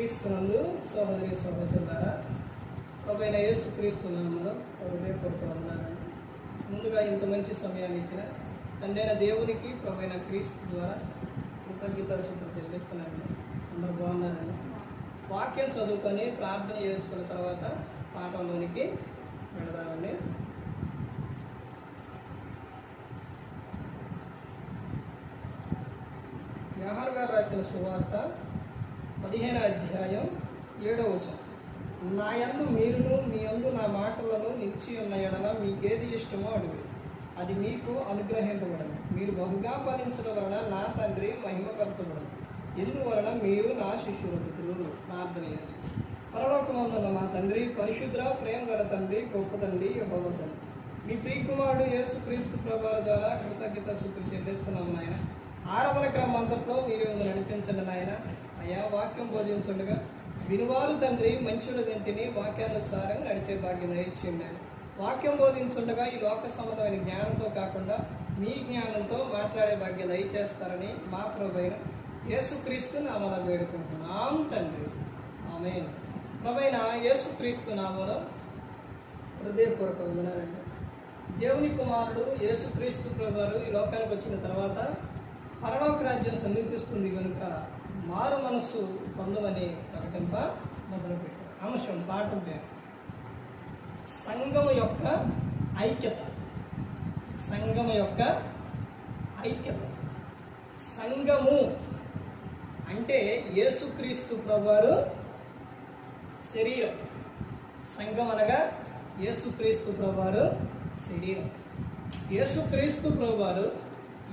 క్రీస్తునందు సోదరి సోదరులారా ప్రభైన యేసు క్రీస్తునామలో హృదయపూర్వక ఉన్నానండి ముందుగా ఇంత మంచి సమయాన్ని ఇచ్చిన తండ్రైన దేవునికి ప్రభైన క్రీస్తు ద్వారా కృతజ్ఞత శుద్ధి చెల్లిస్తున్నాను. అందరూ బాగున్నారని వాక్యం చదువుకొని ప్రార్థన చేసుకున్న తర్వాత పాఠంలోనికి వెళదామండి. వ్యవహార్ గారు రాసిన సువార్త పదిహేను అధ్యాయం ఏడవ వచనం. నా యందు మీరును మీ అందు నా మాటలను నిలిచి ఉన్న ఎడల మీకేది ఇష్టమో అడుగు. అది మీకు అనుగ్రహింపబడదు మీరు బహుగా ఫలించడం వలన నా తండ్రి మహిమపరచబడదు ఎందువలన మీరు నా శిష్యులు ప్రార్థన చేసి. పరలోకమందున్న మా తండ్రి పరిశుద్ర ప్రేమ గల తండ్రి గొప్ప తండ్రి యెహోవా తండ్రి. మీ ప్రియకుమారుడు యేసు క్రీస్తు ప్రభావ ద్వారా కృతజ్ఞత శుద్ధి చెల్లిస్తున్నాం నాయన. ఆరవల క్రమంతట్లో మీరు నడిపించండి నాయన. అయ్యా వాక్యం బోధించుండగా వినువారు తండ్రి మంచుల గంటిని వాక్యానుసారం నడిచే భాగ్యం దయచేయండి వాక్యం బోధించుండగా ఈ లోక సంబంధమైన జ్ఞానంతో కాకుండా మీ జ్ఞానంతో మాట్లాడే భాగ్యం దయచేస్తారని మా ప్రభైన యేసుక్రీస్తు నామల వేడుకుంటున్నాం తండ్రి. ఆమె ప్రభైన యేసుక్రీస్తు నామలో హృదయపూర్వక వినారండి దేవుని కుమారుడు యేసుక్రీస్తు ప్రభు ఈ లోకానికి వచ్చిన తర్వాత పరలోక రాజ్యం సమీపిస్తుంది కనుక మారు మనస్సు పొందమని ప్రకటింప మొదలుపెట్టారు అంశం పాఠం పేరు. సంఘము యొక్క ఐక్యత. సంఘం యొక్క ఐక్యత. సంఘము అంటే యేసుక్రీస్తు ప్రభువారు శరీరం. సంఘం అనగా యేసుక్రీస్తు ప్రభువారు శరీరం. యేసుక్రీస్తు ప్రభువారు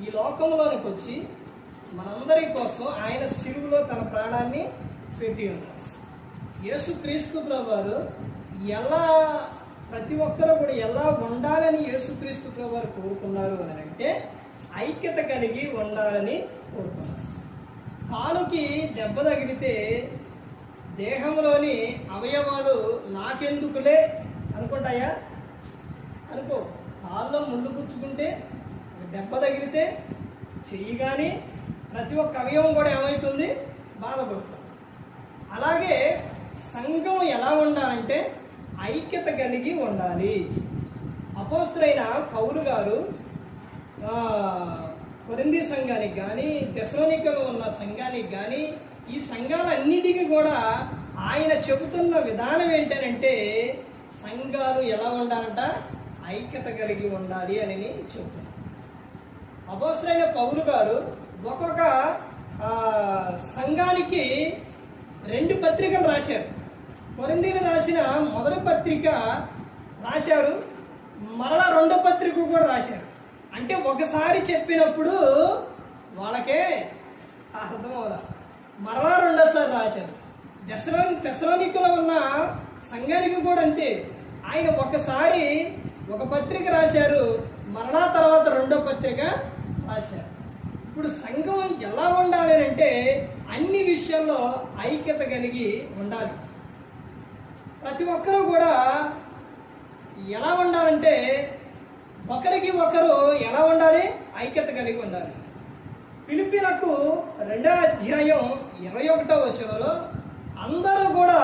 ఈ లోకంలోనికి వచ్చి మనందరి కోసం ఆయన సిలువులో తన ప్రాణాన్ని పెట్టి ఉన్నారు యేసుక్రీస్తు ప్రభువారు ఎలా ప్రతి ఒక్కరూ కూడా ఎలా ఉండాలని యేసుక్రీస్తు ప్రభువారు కోరుకున్నారు అని అంటే ఐక్యత కలిగి ఉండాలని కోరుకున్నారు. కాలుకి దెబ్బ తగిలితే దేహంలోని అవయవాలు నాకెందుకులే అనుకుంటాయా? అనుకో కాళ్ళలో ముళ్ళు పుచ్చుకుంటే దెబ్బ తగిలితే చెయ్యి కానీ ప్రతి ఒక్క అవయవం కూడా ఏమవుతుంది బాధపడుతుంది. అలాగే సంఘం ఎలా ఉండాలంటే ఐక్యత కలిగి ఉండాలి. అపోస్తులైన పౌలు గారు కొరింది సంఘానికి కానీ తెసలోనికలో ఉన్న సంఘానికి కానీ ఈ సంఘాలన్నిటికీ కూడా ఆయన చెబుతున్న విధానం ఏంటనంటే సంఘాలు ఎలా ఉండాలంట? ఐక్యత కలిగి ఉండాలి అని చెబుతున్నారు అపోస్తులైన పౌలు గారు ఒక్కొక్క సంఘానికి రెండు పత్రికలు రాశారు. కొరిందీలు రాసిన మొదటి పత్రిక రాశారు మరలా రెండో పత్రిక కూడా రాశారు. అంటే ఒకసారి చెప్పినప్పుడు వాళ్ళకే అర్థం అవదా మరలా రెండోసారి రాశారు. దశలో దశలోనికలో ఉన్న సంఘానికి కూడా అంతే. ఆయన ఒకసారి ఒక పత్రిక రాశారు మరలా తర్వాత రెండో పత్రిక రాశారు. ఇప్పుడు సంఘం ఎలా ఉండాలి అంటే అన్ని విషయాల్లో ఐక్యత కలిగి ఉండాలి. ప్రతి ఒక్కరూ కూడా ఎలా ఉండాలంటే ఒకరికి ఒకరు ఎలా ఉండాలి? ఐక్యత కలిగి ఉండాలి. పిలిపిలకు రెండో అధ్యాయం ఇరవై ఒకటో వచ్చేలో అందరూ కూడా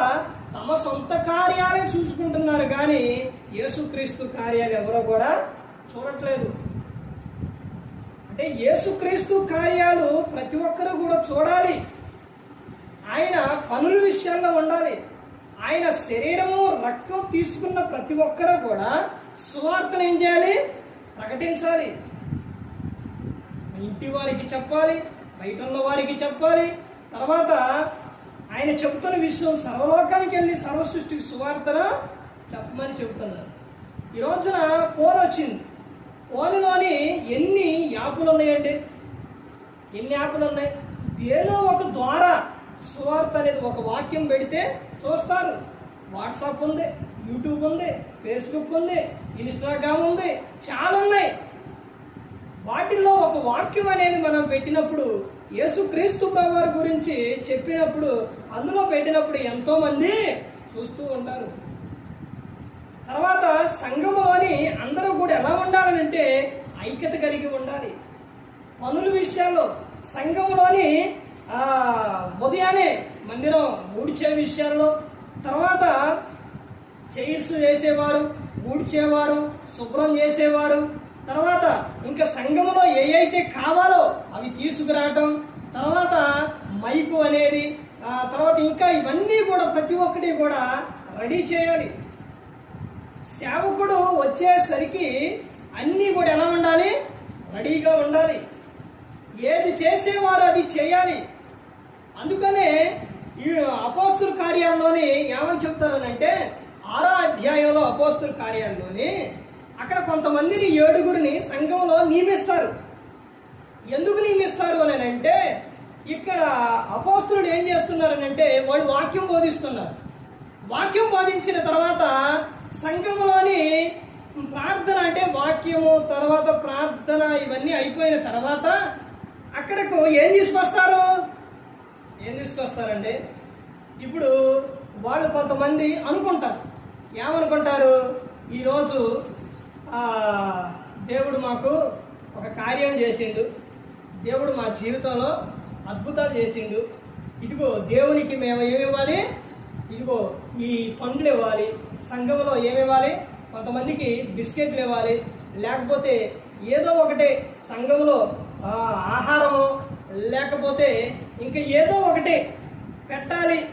తమ సొంత కార్యాలే చూసుకుంటున్నారు కానీ యేసుక్రీస్తు కార్యాలు ఎవరో కూడా చూడట్లేదు. అంటే యేసుక్రీస్తు కార్యాలు ప్రతి ఒక్కరూ కూడా చూడాలి. ఆయన పనుల విషయాల్లో ఉండాలి. ఆయన శరీరము రక్తం తీసుకున్న ప్రతి ఒక్కరూ కూడా సువార్తను ఏం చేయాలి? ప్రకటించాలి. ఇంటి వారికి చెప్పాలి బయట ఉన్న వారికి చెప్పాలి. తర్వాత ఆయన చెబుతున్న విషయం సర్వలోకానికి వెళ్ళి సర్వసృష్టికి సువార్తన చెప్పమని చెబుతున్నారు. ఈ రోజున ఫోన్ వచ్చింది. ఫోన్లోని ఎన్ని యాపులు ఉన్నాయండి ఎన్ని యాపులు ఉన్నాయి ఏదో ఒక ద్వారా సువార్త అనేది ఒక వాక్యం పెడితే చూస్తారు. వాట్సాప్ ఉంది యూట్యూబ్ ఉంది ఫేస్బుక్ ఉంది ఇన్స్టాగ్రామ్ ఉంది చాలా ఉన్నాయి. వాటిల్లో ఒక వాక్యం అనేది మనం పెట్టినప్పుడు యేసుక్రీస్తు వారి గురించి చెప్పినప్పుడు అందులో పెట్టినప్పుడు ఎంతోమంది చూస్తూ ఉంటారు. తర్వాత సంఘములోని అందరూ కూడా ఎలా ఉండాలనంటే ఐక్యత కలిగి ఉండాలి. పనుల విషయాల్లో సంఘంలోని ఉదయాన్నే మందిరం ఊడ్చే విషయాల్లో తర్వాత చైర్స్ వేసేవారు ఊడ్చేవారు శుభ్రం చేసేవారు తర్వాత ఇంకా సంఘంలో ఏ అయితే కావాలో అవి తీసుకురావటం తర్వాత మైకు అనేది తర్వాత ఇంకా ఇవన్నీ కూడా ప్రతి ఒక్కటి కూడా రెడీ చేయాలి. సేవకుడు వచ్చేసరికి అన్నీ కూడా ఎలా ఉండాలి? రెడీగా ఉండాలి. ఏది చేసేవారు అది చేయాలి. అందుకనే ఈ అపోస్తుల కార్యాల్లోని ఏమని చెప్తారనంటే ఆరో అధ్యాయంలో అపోస్తుల కార్యాల్లోని అక్కడ కొంతమందిని ఏడుగురిని సంఘంలో నియమిస్తారు. ఎందుకు నియమిస్తారు అని అంటే ఇక్కడ అపోస్తులుడు ఏం చేస్తున్నారనంటే వాళ్ళు వాక్యం బోధిస్తున్నారు. వాక్యం బోధించిన తర్వాత సంఘములోని ప్రార్థన అంటే వాక్యము తర్వాత ప్రార్థన ఇవన్నీ అయిపోయిన తర్వాత అక్కడకు ఏం తీసుకొస్తారు? ఏం తీసుకొస్తారంటే ఇప్పుడు వాళ్ళు కొంతమంది అనుకుంటారు. ఏమనుకుంటారు? ఈరోజు దేవుడు మాకు ఒక కార్యం చేసిండు. దేవుడు మా జీవితంలో అద్భుతాలు చేసిండు. ఇదిగో దేవునికి మేము ఏమి ఇవ్వాలి? ఇదిగో ఈ పండ్లు ఇవ్వాలి. సంఘంలో ఏమివ్వాలి కొంతమందికి బిస్కెట్లు ఇవ్వాలి. లేకపోతే ఏదో ఒకటి సంఘంలో ఆ, ఆహారము. లేకపోతే ఇంకా ఏదో ఒకటి పెట్టాలి.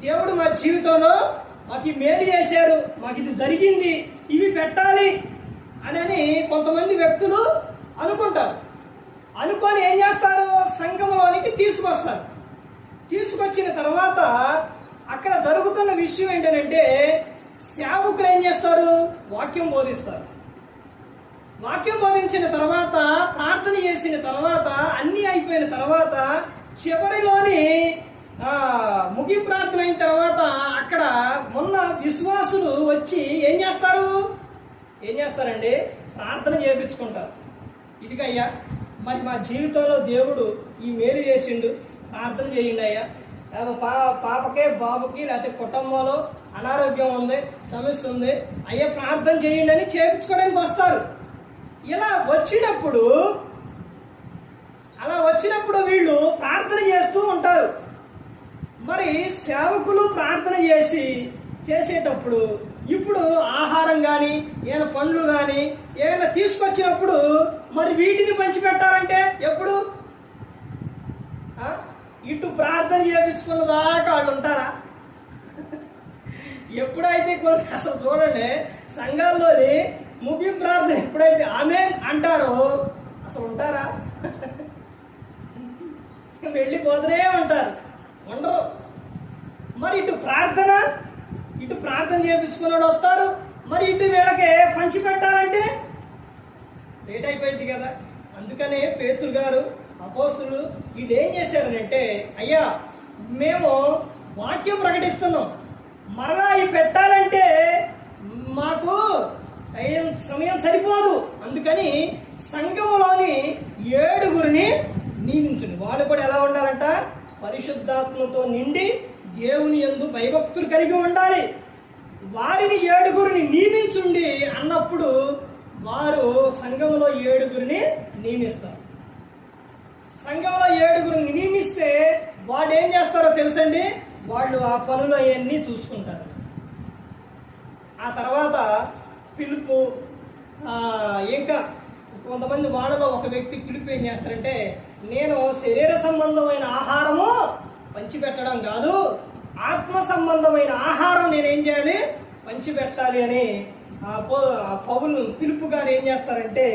దేవుడు మా జీవితంలో మాకు మేలు చేశారు. మాకు ఇది జరిగింది. ఇవి పెట్టాలి అని కొంతమంది వ్యక్తులు అనుకుంటారు. అనుకొని ఏం చేస్తారు? సంఘంలోనికి తీసుకొస్తారు. తీసుకొచ్చిన తర్వాత అక్కడ జరుగుతున్న విషయం ఏంటంటే సేవకులు ఏం చేస్తారు? వాక్యం బోధిస్తారు. వాక్యం బోధించిన తర్వాత ప్రార్థన చేసిన తర్వాత అన్ని అయిపోయిన తర్వాత చివరిలోని ముగి ప్రార్థన అయిన తర్వాత అక్కడ మొన్న విశ్వాసులు వచ్చి ఏం చేస్తారు? ఏం చేస్తారండి? ప్రార్థన చేయించుకుంటారు ఇదిగయ్యా మరి మా జీవితంలో దేవుడు ఈ మేలు చేసిండు. ప్రార్థన చేయండి అయ్యా. పాపకే బాబుకి లేకపోతే కుటుంబంలో అనారోగ్యం ఉంది సమస్య ఉంది అయ్యే ప్రార్థన చేయండి అని చేయించుకోవడానికి వస్తారు. ఇలా వచ్చినప్పుడు అలా వచ్చినప్పుడు వీళ్ళు ప్రార్థన చేస్తూ ఉంటారు. మరి సేవకులు ప్రార్థన చేసి చేసేటప్పుడు ఇప్పుడు ఆహారం కానీ ఏమైనా పండ్లు కానీ ఏమైనా తీసుకొచ్చినప్పుడు మరి వీటిని పంచిపెట్టాలంటే ఎప్పుడు? ఇటు ప్రార్థన చేయించుకున్న దాకా వాళ్ళు ఉంటారా? ఎప్పుడైతే కొంత అసలు చూడండి సంఘాల్లోని ముగింపు ప్రార్థన ఎప్పుడైతే ఆమె అంటారో అసలు ఉంటారా? వెళ్ళిపోతూనే ఉంటారు. ఉండరు. మరి ఇటు ప్రార్థన ఇటు ప్రార్థన చేయించుకున్నాడు వస్తారు. మరి ఇటు వీళ్ళకి పంచి పెట్టాలంటే లేట్ అయిపోయింది కదా. అందుకనే పేతులు గారు అపోస్తులు వీళ్ళు ఏం చేశారంటే అయ్యా మేము వాక్యం ప్రకటిస్తున్నాం. మరలా ఇవి పెట్టాలంటే మాకు సమయం సరిపోదు. అందుకని సంఘములోని ఏడుగురిని నియమించండి. వాళ్ళు కూడా ఎలా ఉండాలంట? పరిశుద్ధాత్మతో నిండి దేవుని యందు భయభక్తులు కలిగి ఉండాలి. వారిని ఏడుగురిని నియమించుండి అన్నప్పుడు వారు సంఘంలో ఏడుగురిని నియమిస్తారు. సంఘంలో ఏడుగురిని నియమిస్తే వాళ్ళు ఏం చేస్తారో తెలుసండి? వాళ్ళు ఆ పనులు అవన్నీ చూసుకుంటారు. ఆ తర్వాత పిలుపు ఇంకా కొంతమంది వాళ్ళలో ఒక వ్యక్తి పిలుపు ఏం చేస్తారంటే నేను శరీర సంబంధమైన ఆహారము పంచిపెట్టడం కాదు ఆత్మ సంబంధమైన ఆహారం నేను ఏం చేయాలి? పంచిపెట్టాలి అని ఆ పౌ- ఆ పౌలు పిలుపు గారు ఏం చేస్తారంటే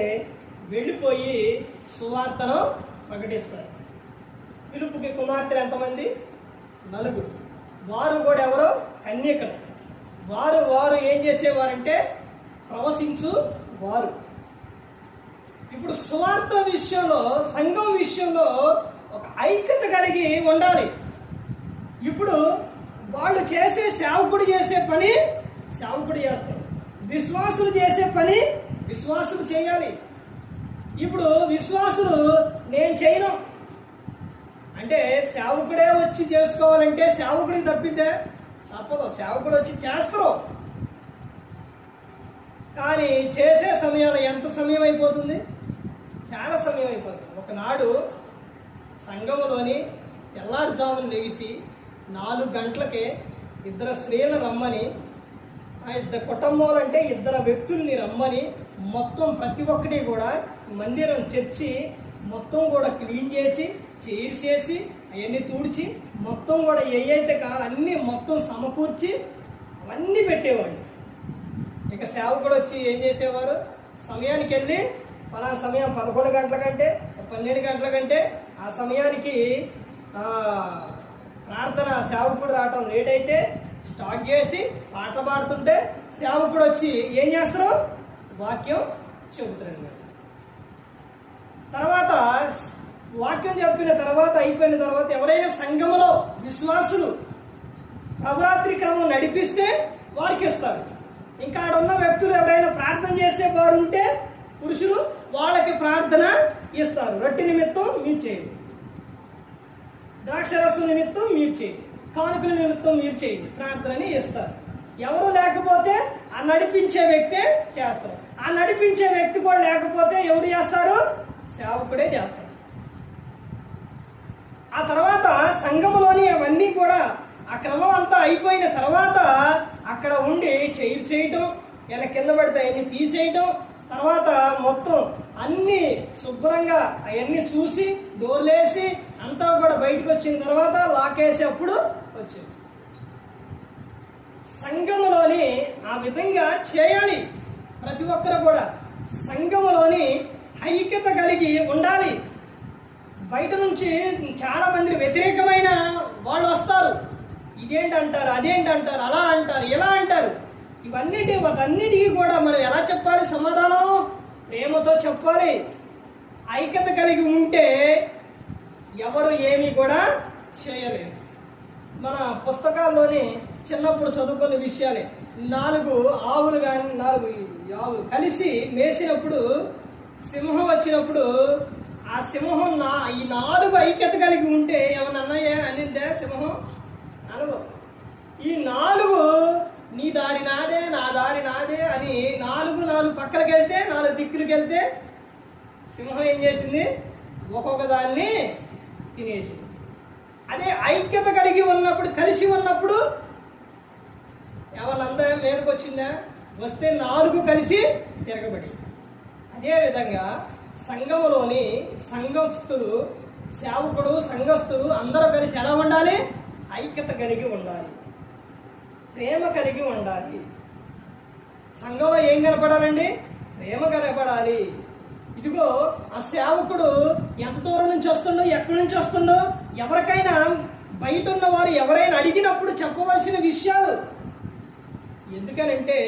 వెళ్ళిపోయి సువార్తను ప్రకటిస్తారు పిలుపుకి కుమార్తెలు ఎంతమంది? నలుగురు. వారు కూడా ఎవరో? కన్యకలు. వారు వారు ఏం చేసేవారంటే ప్రవశించు వారు. ఇప్పుడు సువార్త విషయంలో సంఘం విషయంలో ఒక ఐక్యత కలిగి ఉండాలి. ఇప్పుడు వాళ్ళు చేసే సేవకుడు చేసే పని సేవకుడు చేస్తాడు. విశ్వాసులు చేసే పని విశ్వాసులు చేయాలి. ఇప్పుడు విశ్వాసులు నేను చేయను. అంటే సేవకుడే వచ్చి చేసుకోవాలంటే సేవకుడికి తప్పిద్దే తప్పదు. సేవకుడు వచ్చి చేస్తారు. కానీ చేసే సమయాలు ఎంత సమయం అయిపోతుంది? చాలా సమయం అయిపోతుంది. ఒకనాడు సంఘములోని తెల్లారుజామున లేచి నాలుగు గంటలకే ఇద్దరు స్త్రీలను రమ్మని ఆ ఇద్దరు కుటుంబాలు అంటే ఇద్దరు వ్యక్తుల్ని రమ్మని మొత్తం ప్రతి ఒక్కటి కూడా మందిరం చర్చి మొత్తం కూడా క్లీన్ చేసి చేసి అవన్నీ తుడిచి మొత్తం కూడా ఏవైతే అయితే కాదు అన్నీ మొత్తం సమకూర్చి అవన్నీ పెట్టేవాడు ఇక సేవకుడు వచ్చి ఏం చేసేవారు? సమయానికి వెళ్ళి పలానా సమయం పదకొండు గంటల కంటే పన్నెండు గంటల కంటే ఆ సమయానికి ప్రార్థన సేవకుడు రావటం లేట్ అయితే స్టార్ట్ చేసి పాటలు పాడుతుంటే సేవకుడు వచ్చి ఏం చేస్తారు? వాక్యం చెబుతారు తర్వాత వాక్యం చెప్పిన తర్వాత అయిపోయిన తర్వాత ఎవరైనా సంఘములో విశ్వాసులు నవరాత్రి క్రమం నడిపిస్తే వారికి ఇస్తారు ఇంకా ఆడ ఉన్న వ్యక్తులు ఎవరైనా ప్రార్థన చేసే వారు ఉంటే పురుషులు వాళ్ళకి ప్రార్థన ఇస్తారు. రొట్టె నిమిత్తం మీరు చేయండి. ద్రాక్షరసం నిమిత్తం మీరు చేయండి. కానుకల నిమిత్తం మీరు చేయండి. ప్రార్థనని ఇస్తారు. ఎవరు లేకపోతే ఆ నడిపించే వ్యక్తే చేస్తారు. ఆ నడిపించే వ్యక్తి కూడా లేకపోతే ఎవరు చేస్తారు? సేవకుడే చేస్తాడు. ఆ తర్వాత సంఘములోని అవన్నీ కూడా ఆ క్రమం అంతా అయిపోయిన తర్వాత అక్కడ ఉండి చైర్ చేయటం ఇలా కింద పడితే అవన్నీ తీసేయటం తర్వాత మొత్తం అన్ని శుభ్రంగా అవన్నీ చూసి డోర్లేసి అంతా కూడా బయటకు వచ్చిన తర్వాత లాకేసి అప్పుడు వచ్చింది. సంఘములోని ఆ విధంగా చేయాలి ప్రతి ఒక్కరు కూడా. సంఘములోని ఐక్యత కలిగి ఉండాలి. బయట నుంచి చాలా మంది వ్యతిరేకమైన వాళ్ళు వస్తారు. ఇదేంటంటారు అదేంటంటారు అలా అంటారు ఎలా అంటారు. ఇవన్నిటి వాటన్నిటికీ కూడా మనం ఎలా చెప్పాలి? సమాధానం ప్రేమతో చెప్పాలి. ఐక్యత కలిగి ఉంటే ఎవరు ఏమీ కూడా చేయలేరు. మన పుస్తకాల్లోని చిన్నప్పుడు చదువుకున్న విషయాలే. నాలుగు ఆవులు కానీ నాలుగు ఆవులు కలిసి మేసినప్పుడు సింహం వచ్చినప్పుడు ఆ సింహం నా ఈ నాలుగు ఐక్యత కలిగి ఉంటే ఏమన్నా అన్నయ్యా అనిందే సింహం? అనదు ఈ నాలుగు నీ దారి నాదే నా దారి నాదే అని నాలుగు నాలుగు పక్కలకి వెళ్తే నాలుగు దిక్కులకి వెళ్తే సింహం ఏం చేసింది? ఒక్కొక్క దాన్ని తినేసింది. అదే ఐక్యత కలిగి ఉన్నప్పుడు కలిసి ఉన్నప్పుడు ఏమన్నా మేరకు వచ్చిందా వస్తే నాలుగు కలిసి తిరగబడి అదేవిధంగా సంఘములోని సంఘస్థులు సేవకుడు సంఘస్థులు అందరూ కలిసి ఎలా ఉండాలి? ఐక్యత కలిగి ఉండాలి. ప్రేమ కలిగి ఉండాలి. సంఘంలో ఏం కనపడాలండి? ప్రేమ కనపడాలి. ఇదిగో ఆ సేవకుడు ఎంత దూరం నుంచి వస్తుండో ఎక్కడి నుంచి వస్తుండో ఎవరికైనా బయట ఉన్న వారు ఎవరైనా అడిగినప్పుడు చెప్పవలసిన విషయాలు. ఎందుకనంటే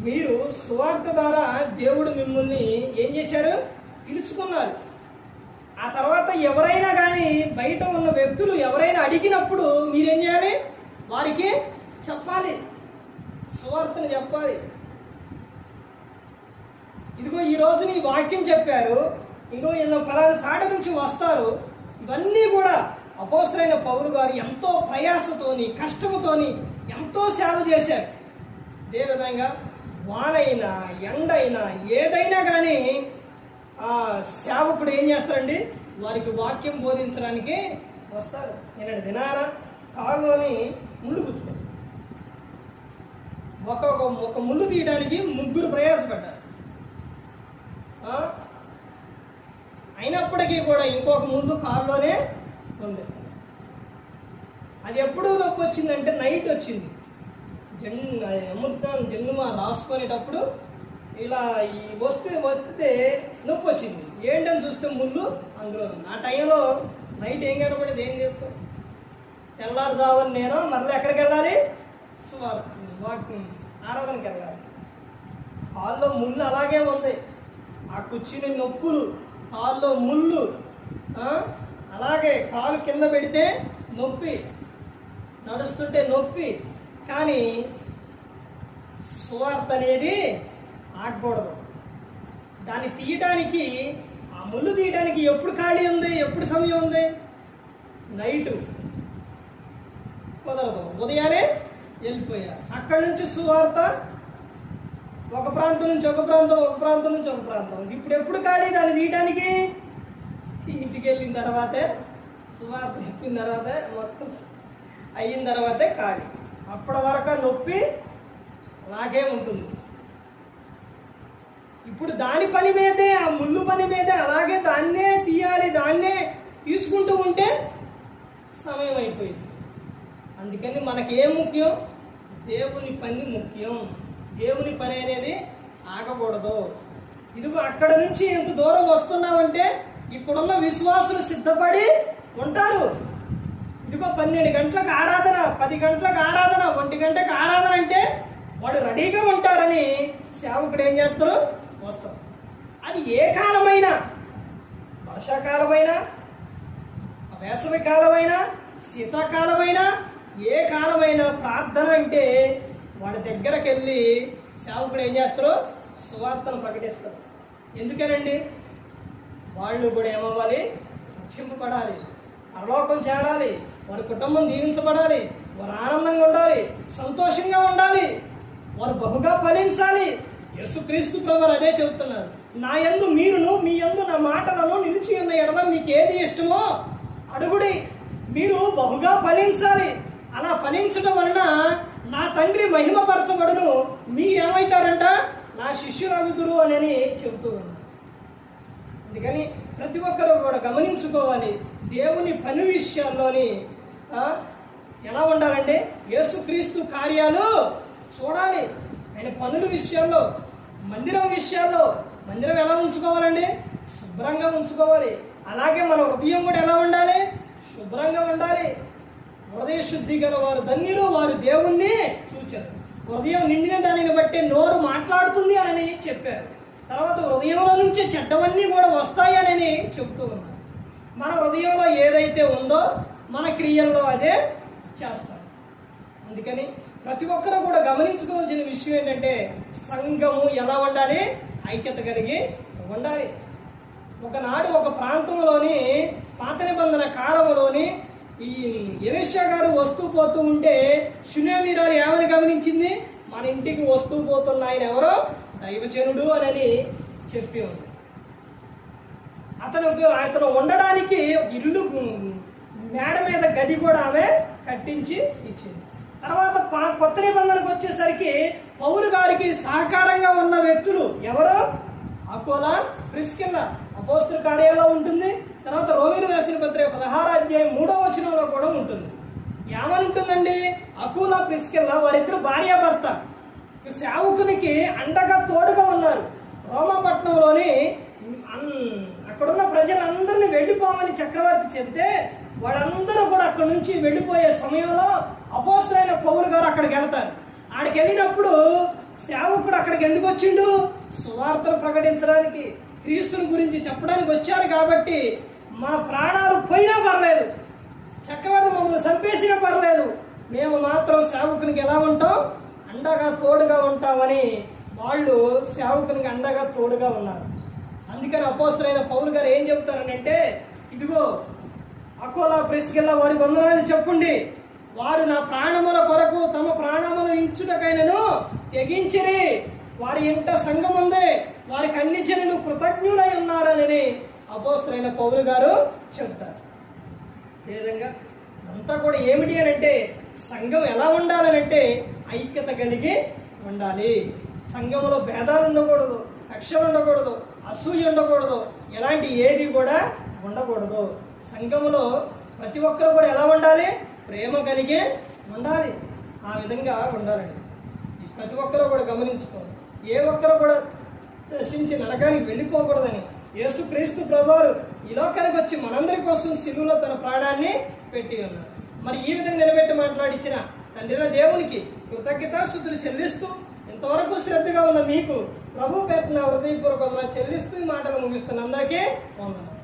మీరు సువార్త ద్వారా దేవుడు మిమ్మల్ని ఏం చేశారు? పిలుచుకున్నారు. ఆ తర్వాత ఎవరైనా కానీ బయట ఉన్న వ్యక్తులు ఎవరైనా అడిగినప్పుడు మీరేం చేయాలి? వారికి చెప్పాలి. సువార్తను చెప్పాలి. ఇదిగో ఈ నీ వాక్యం చెప్పారు. ఇంకో ఏదో పలానా చాట నుంచి వస్తారు. ఇవన్నీ కూడా అపోసరైన పౌరు గారు ఎంతో ప్రయాసతోని కష్టముతోని ఎంతో సేవ చేశారు. అదే విధంగా వానైనా ఎండైనా ఏదైనా కానీ ఆ సేవకుడు ఏం చేస్తారండి వారికి వాక్యం బోధించడానికి వస్తారు. నేను దినారా కారులోని ముళ్ళు గుచ్చుకో ఒక ఒక- ఒక ముళ్ళు తీయడానికి ముగ్గురు ప్రయాసపడ్డారు. అయినప్పటికీ కూడా ఇంకొక ముళ్ళు కారులోనే ఉంది. అది ఎప్పుడు నొప్పి వచ్చిందంటే నైట్ వచ్చింది. జన్ అమృతం జన్మ రాసుకునేటప్పుడు ఇలా ఈ వస్తే వస్తే నొప్పి వచ్చింది. ఏంటని చూస్తే ముళ్ళు అందులో ఆ టైంలో నైట్ ఏం కనపడేది? ఏం చెప్తాం తెల్లారుజామున నేను మరలా ఎక్కడికి వెళ్ళాలి? సువార్ వాకింగ్ ఆరాధనకి వెళ్ళాలి. కాల్లో ముళ్ళు అలాగే ఉంది. ఆ కూర్చుని నొప్పులు కాల్లో ముళ్ళు అలాగే కాలు కింద పెడితే నొప్పి నడుస్తుంటే నొప్పి కానీ సువార్త అనేది ఆగకూడదు. దాన్ని తీయడానికి ఆ ముళ్ళు తీయడానికి ఎప్పుడు ఖాళీ ఉంది ఎప్పుడు సమయం ఉంది? నైటు. కుదరదు. ఉదయాన్నే వెళ్ళిపోయారు. అక్కడి నుంచి సువార్త ఒక ప్రాంతం నుంచి ఒక ప్రాంతం ఒక ప్రాంతం నుంచి ఒక ప్రాంతం. ఇప్పుడు ఎప్పుడు ఖాళీ? దాన్ని తీయడానికి ఇంటికి వెళ్ళిన తర్వాతే సువార్త చెప్పిన తర్వాతే మొత్తం అయిన తర్వాతే ఖాళీ. అప్పటి వరకు నొప్పి అలాగే ఉంటుంది. ఇప్పుడు దాని పని మీదే ఆ ముళ్ళు పని మీదే అలాగే దాన్నే తీయాలి దాన్నే తీసుకుంటూ ఉంటే సమయం అయిపోయింది. అందుకని మనకి ఏం ముఖ్యం? దేవుని పని ముఖ్యం. దేవుని పని అనేది ఆగకూడదు. ఇదిగో అక్కడ నుంచి ఎంత దూరం వస్తున్నామంటే ఇప్పుడున్న విశ్వాసులు సిద్ధపడి ఉంటారు. ఇదిగో పన్నెండు గంటలకు ఆరాధన పది గంటలకు ఆరాధన ఒంటి గంటకు ఆరాధన అంటే వాడు రెడీగా ఉంటారని సేవకుడు ఏం చేస్తారు వస్తారు అది ఏ కాలమైనా వర్షాకాలమైనా వేసవి కాలమైనా శీతాకాలమైనా ఏ కాలమైనా ప్రార్థన అంటే వాడి దగ్గరకు వెళ్ళి సేవకుడు ఏం చేస్తారు సువార్తను ప్రకటిస్తారు ఎందుకనండి? వాళ్ళు కూడా ఏమవ్వాలి? రక్షింపబడాలి. పరలోకం చేరాలి. వారి కుటుంబం దీవించబడాలి వారు ఆనందంగా ఉండాలి సంతోషంగా ఉండాలి వారు బహుగా ఫలించాలి. యేసుక్రీస్తు ప్రభు అదే చెబుతున్నారు. నా యందు మీరును మీ యందు నా మాటలను నిలిచి ఉన్న ఎడమ మీకు ఏది ఇష్టమో అడుగుడి. మీరు బహుగా ఫలించాలి. అలా ఫలించడం వలన నా తండ్రి మహిమపరచబడును. మీ ఏమవుతారంట? నా శిష్యులగుదురు అని చెబుతూ ఉన్నారు. అందుకని ప్రతి ఒక్కరూ కూడా గమనించుకోవాలి. దేవుని పని విషయాల్లోని ఎలా ఉండాలంటే యేసుక్రీస్తు కార్యాలు చూడాలి. ఆయన పనుల విషయాల్లో మందిరం విషయాల్లో మందిరం ఎలా ఉంచుకోవాలండి? శుభ్రంగా ఉంచుకోవాలి. అలాగే మన హృదయం కూడా ఎలా ఉండాలి? శుభ్రంగా ఉండాలి. హృదయ శుద్ధి గల వారు ధన్యులు వారు దేవుణ్ణి చూచారు. హృదయం నిండిన దానిని బట్టి నోరు మాట్లాడుతుంది అని చెప్పారు. తర్వాత హృదయంలో నుంచి చెడ్డవన్నీ కూడా వస్తాయి అని చెప్తూ ఉన్నారు. మన హృదయంలో ఏదైతే ఉందో మన క్రియల్లో అదే చేస్తారు. అందుకని ప్రతి ఒక్కరూ కూడా గమనించుకోవాల్సిన విషయం ఏంటంటే సంఘము ఎలా ఉండాలి ఐక్యత కలిగి ఉండాలి. ఒకనాడు ఒక ప్రాంతంలోని పాత నిబంధన కాలంలోని ఈ ఎరేషా గారు వస్తూ పోతూ ఉంటే శునేమీరాలు ఏమని గమనించింది? మన ఇంటికి వస్తూ పోతున్న ఆయన ఎవరో? దైవజనుడు అని చెప్పి ఉంది. అతను అతను ఉండడానికి ఇల్లు మేడ మీద గది కూడా ఆమె కట్టించి ఇచ్చింది. తర్వాత కొత్త నిబంధనకు వచ్చేసరికి పౌలు గారికి సహకారంగా ఉన్న వ్యక్తులు ఎవరు? అకోలా ప్రిస్కిల్ల. అపోస్తుల కార్యాల్లో ఉంటుంది. తర్వాత రోమిన రాసిన పత్రిక పదహారు అధ్యాయం మూడో వచనంలో కూడా ఉంటుంది. ఏమని ఉంటుందండి అకూల ప్రిస్కిల్ల వారిద్దరు భార్యాభర్త. సేవకునికి అండగా తోడుగా ఉన్నారు. రోమపట్నంలోని అక్కడున్న ప్రజలందరినీ వెళ్ళిపోమని చక్రవర్తి చెప్తే వాళ్ళందరూ కూడా అక్కడ నుంచి వెళ్ళిపోయే సమయంలో అపోస్తులైన పౌలు గారు అక్కడికి వెళ్తారు. ఆడికి వెళ్ళినప్పుడు సేవకుడు అక్కడికి ఎందుకు వచ్చిండు? సువార్తను ప్రకటించడానికి క్రీస్తుని గురించి చెప్పడానికి వచ్చారు కాబట్టి మా ప్రాణాలు పోయినా పర్లేదు. చక్కగా మమ్మల్ని చంపేసినా పర్లేదు. మేము మాత్రం సేవకునికి ఎలా ఉంటాం? అండగా తోడుగా ఉంటామని వాళ్ళు సేవకునికి అండగా తోడుగా ఉన్నారు. అందుకని అపోస్తులైన పౌరు గారు ఏం చెబుతారనంటే ఇదిగో అకోలా ప్రెస్కెళ్ళ వారి వందనాలు చెప్పండి. వారు నా ప్రాణముల కొరకు తమ ప్రాణములు ఇంచుటకైనను తెగించిరి. వారి ఇంట సంఘం ఉంది వారికి అన్ని జనులు కృతజ్ఞులై ఉన్నారని అపోస్తులైన పౌరు గారు చెబుతారు. ఏ విధంగా? అంతా కూడా ఏమిటి అని అంటే సంఘం ఎలా ఉండాలనంటే ఐక్యత కలిగి ఉండాలి. సంఘంలో భేదాలు ఉండకూడదు కక్షలు ఉండకూడదు అసూయ ఉండకూడదు ఎలాంటి ఏది కూడా ఉండకూడదు. సంఘములో ప్రతి ఒక్కరు కూడా ఎలా ఉండాలి? ప్రేమ కలిగి ఉండాలి. ఆ విధంగా ఉండాలండి. ప్రతి ఒక్కరూ కూడా గమనించుకోవాలి. ఏ ఒక్కరు కూడా దర్శించి నరకానికి వెళ్ళిపోకూడదని యేసుక్రీస్తు ప్రభువారు ఈ లోకానికి వచ్చి మనందరి కోసం సిలువులో తన ప్రాణాన్ని పెట్టి ఉన్నారు. మరి ఈ విధంగా నిలబెట్టి మాట్లాడించిన తండ్రిన దేవునికి కృతజ్ఞతాశుద్ధులు చెల్లిస్తూ ఇంతవరకు శ్రద్ధగా ఉన్న మీకు ప్రభు పెట్టిన హృదయపూర్వకంగా చెల్లిస్తూ ఈ మాటలు ముగిస్తున్న అందరికీ వందనాలు.